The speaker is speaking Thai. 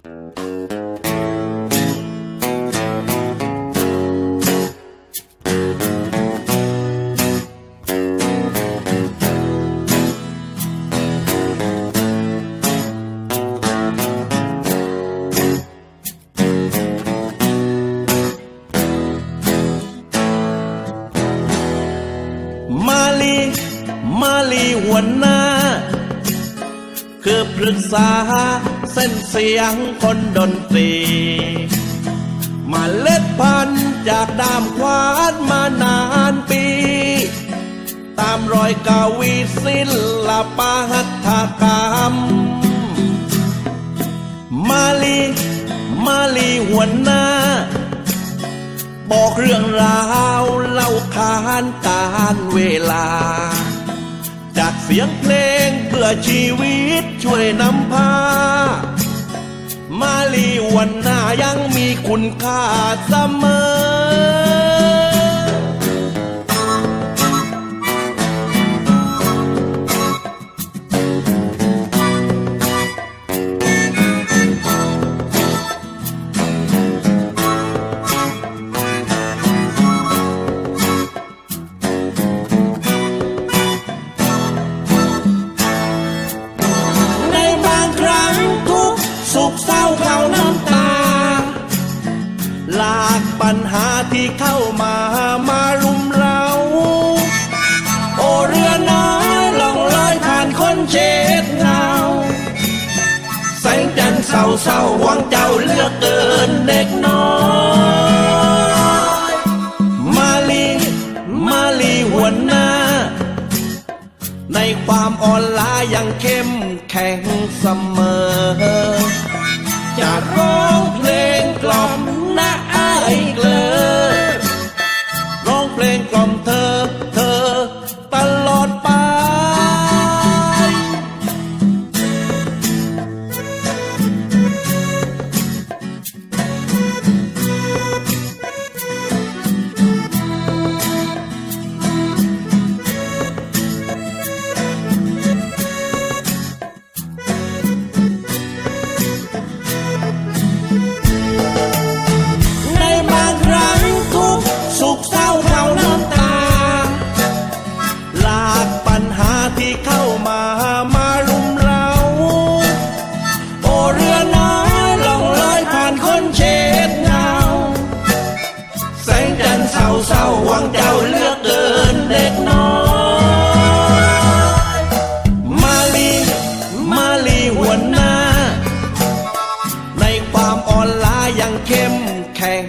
มาลีมาลีหัวหน้า คือปรึกษาเส้นเสียงคนดนตรีมาเล็ดพันจากดามควานมานานปี ตามรอยกาวีศิลปะหัตถกรรม มาลีมาลีหัวหน้า บอกเรื่องราวเล่าขานการเวลา เสียงเพลงเพื่อชีวิตช่วยนำพา มาลีวันหน้ายังมีคุณค่าเสมอ เศร้าเขาน้ำตาหลากปัญหาที่เข้ามามารุมเรา โอเรือน้อยล่องลอยผ่านคนเช็ดเงาแสงจันทร์เศร้าเศร้าหวังเจ้าเลือกเกินเด็กน้อยมาลีมาลีหัวหน้า ในความอ่อนล้ายังเข้มแข็งเสมอ จะร้องเพลงกล่อมนะไอ้ายเกลือ ที่เข้ามามารุมเรา โอเรือน้อยล่องลอยผ่านคนเช็ดเงา แสงจันทร์เศร้าเศร้าวังเจ้าเลือกเกินเด็กน้อย มาลีมาลีหัวหน้า ในความอ่อนล้ายังเข้มแข็ง